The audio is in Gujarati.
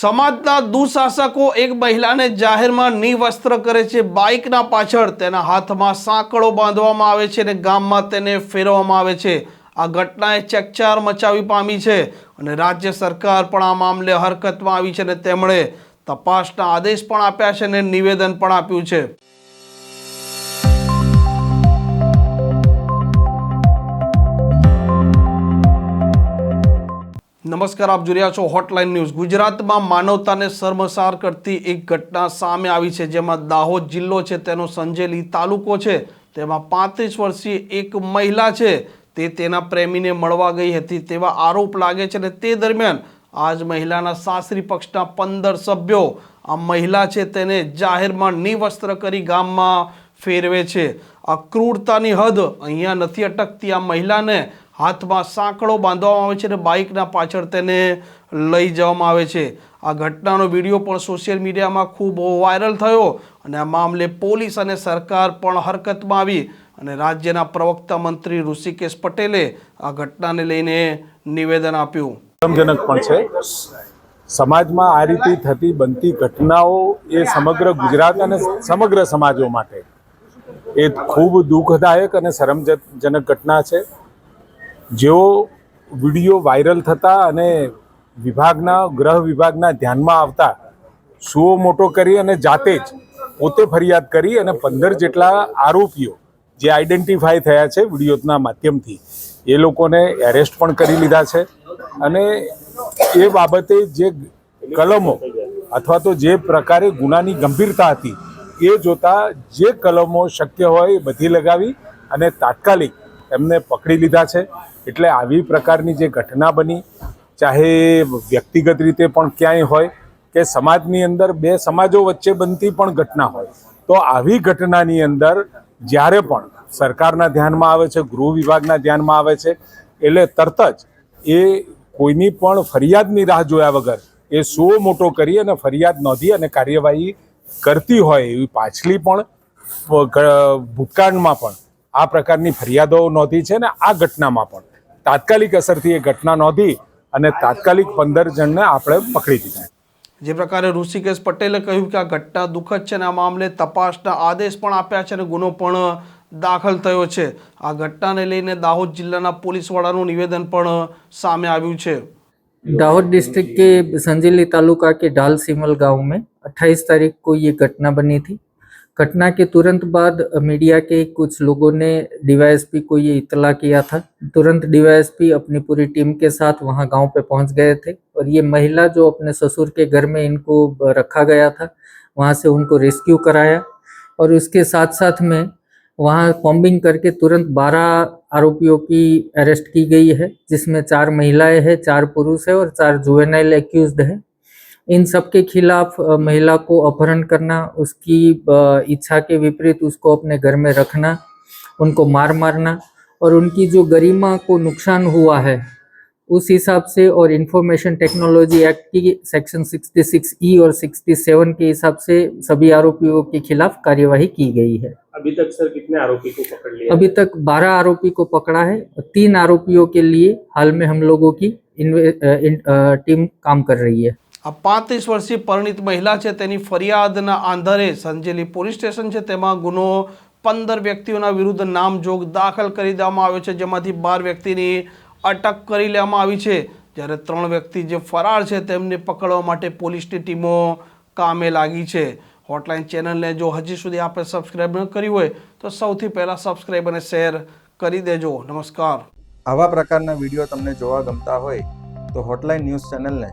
સમાજના દુશાસકો એક મહિલાને જાહેરમાં નિવસ્ત્ર કરે છે. બાઇકના પાછળ તેના હાથમાં સાંકળો બાંધવામાં આવે છે અને ગામમાં તેને ફેરવવામાં આવે છે. આ ઘટનાએ ચકચાર મચાવી પામી છે અને રાજ્ય સરકાર પણ આ મામલે હરકતમાં આવી છે અને તેમણે તપાસના આદેશ પણ આપ્યા છે અને નિવેદન પણ આપ્યું છે. નમસ્કાર, આપ જોઈ રહ્યા છો હોટલાઇન ન્યૂઝ ગુજરાતમાં માનવતાને શર્મસાર કરતી એક ઘટના સામે આવી છે, જેમાં દાહોદ જિલ્લો છે, તેનો સંજેલી તાલુકો છે, તેમાં પાંત્રીસ વર્ષીય એક મહિલા છે, તે તેના પ્રેમીને મળવા ગઈ હતી તેવા આરોપ લાગે છે અને તે દરમિયાન આજ મહિલાના સાસરી પક્ષના પંદર સભ્યો આ મહિલા છે, તેને જાહેરમાં નિવસ્ત્ર કરી ગામમાં ફેરવે છે. આ ક્રૂરતાની હદ અહીંયા નથી અટકતી. આ મહિલાને હાથમાં સાંકળો બાંધવામાં આવે છે અને બાઇકના પાછળ તેને લઈ જવામાં આવે છે. આ ઘટનાનો વીડિયો પણ સોશિયલ મીડિયામાં ખૂબ વાયરલ થયો અને આ મામલે પોલીસ અને સરકાર પણ હરકતમાં આવી અને રાજ્યના પ્રવક્તા મંત્રી ઋષિકેશ પટેલે આ ઘટનાને લઈને નિવેદન આપ્યું. શરમજનક પણ છે. સમાજમાં આ રીતે થતી બનતી ઘટનાઓ એ સમગ્ર ગુજરાત અને સમગ્ર સમાજો માટે એ ખૂબ દુઃખદાયક અને શરમજનક ઘટના છે. જેઓ વીડિયો વાયરલ થતા અને વિભાગના, ગ્રહ વિભાગના ધ્યાનમાં આવતા સુઓ મોટો કરી અને જાતે જ પોતે ફરિયાદ કરી અને પંદર જેટલા આરોપીઓ જે આઈડેન્ટિફાય થયા છે વિડીયોના માધ્યમથી, એ લોકોને એરેસ્ટ પણ કરી લીધા છે. અને એ બાબતે જે કલમો અથવા તો જે પ્રકારે ગુનાની ગંભીરતા હતી, એ જોતા જે કલમો શક્ય હોય એ બધી લગાવી અને તાત્કાલિક એમને પકડી લીધા છે. એટલે આવી પ્રકારની જે ઘટના બની, ચાહે વ્યક્તિગત રીતે પણ ક્યાંય હોય કે સમાજની અંદર, બે સમાજો વચ્ચે બનતી પણ ઘટના હોય. તો આવી ઘટનાની અંદર જ્યારે પણ સરકારના ધ્યાનમાં આવે છે, ગૃહ વિભાગના ધ્યાનમાં આવે છે, એટલે તરત જ એ કોઈની પણ ફરિયાદની રાહ જોયા વગર એ સો મોટો કરી અને ફરિયાદ નોંધી અને કાર્યવાહી કરતી હોય એવી પાછલી પણ ભૂતકાળમાં પણ આ પ્રકારની ફરિયાદો નોંધી છે ને આ ઘટનામાં પણ તાત્કાલિક અસરથી એ ઘટના નોંધી અને તાત્કાલિક પંદર જણને આપણે પકડી લીધા જે પ્રકારે ઋષિકેશ પટેલે કહ્યું કે આ ઘટના દુઃખદ છે અને આ મામલે તપાસના આદેશ પણ આપ્યા છે અને ગુનો પણ દાખલ થયો છે આ ઘટનાને લઈને દાહોદ જિલ્લાના પોલીસ વડાનું નિવેદન પણ સામે આવ્યું છે दाहोद डिस्ट्रिक्ट के संजेली तालुका के ढाल सिमल गांव में 28 तारीख को ये घटना बनी थी घटना के तुरंत बाद मीडिया के कुछ लोगों ने डीवाईएसपी को ये इतला किया था। तुरंत डीवाईएसपी अपनी पूरी टीम के साथ वहाँ गाँव पे पहुँच गए थे और ये महिला जो अपने ससुर के घर में इनको रखा गया था, वहाँ से उनको रेस्क्यू कराया और उसके साथ साथ में वहाँ कॉम्बिंग करके तुरंत 12 आरोपियों की अरेस्ट की गई है, जिसमें चार महिलाएँ हैं, चार पुरुष है और चार जुवेनाइल एक्यूज्ड है। इन सब के खिलाफ महिला को अपहरण करना उसकी इच्छा के विपरीत उसको अपने घर में रखना उनको मार मारना और उनकी जो गरिमा को नुकसान हुआ है उस हिसाब से और इंफॉर्मेशन टेक्नोलॉजी एक्ट की सेक्शन 66 ई और 67 के हिसाब से सभी आरोपियों के खिलाफ कार्यवाही की गई है। अभी तक सर कितने आरोपी को पकड़ लिया अभी तक 12 आरोपी को पकड़ा है। तीन आरोपियों के लिए हाल में हम लोगों की अ, इन- टीम काम कर रही है। આ પાંત્રીસ વર્ષીય પરિણીત મહિલા છે, તેની ફરિયાદના આંધારે સંજેલી પોલીસ સ્ટેશન છે, તેમાં ગુનો પંદર વ્યક્તિઓના વિરુદ્ધ નામજોગ દાખલ કરી દેવામાં આવ્યો છે, જેમાંથી બાર વ્યક્તિની અટક કરી લેવામાં આવી છે. જ્યારે ત્રણ વ્યક્તિ જે ફરાર છે, તેમને પકડવા માટે પોલીસની ટીમો કામે લાગી છે. હોટલાઇન ચેનલને જો હજી સુધી આપણે સબસ્ક્રાઈબ ન કરી હોય, તો સૌથી પહેલાં સબસ્ક્રાઈબ અને શેર કરી દેજો. નમસ્કાર. આવા પ્રકારના વીડિયો તમને જોવા ગમતા હોય, તો હોટલાઇન ન્યૂઝ ચેનલને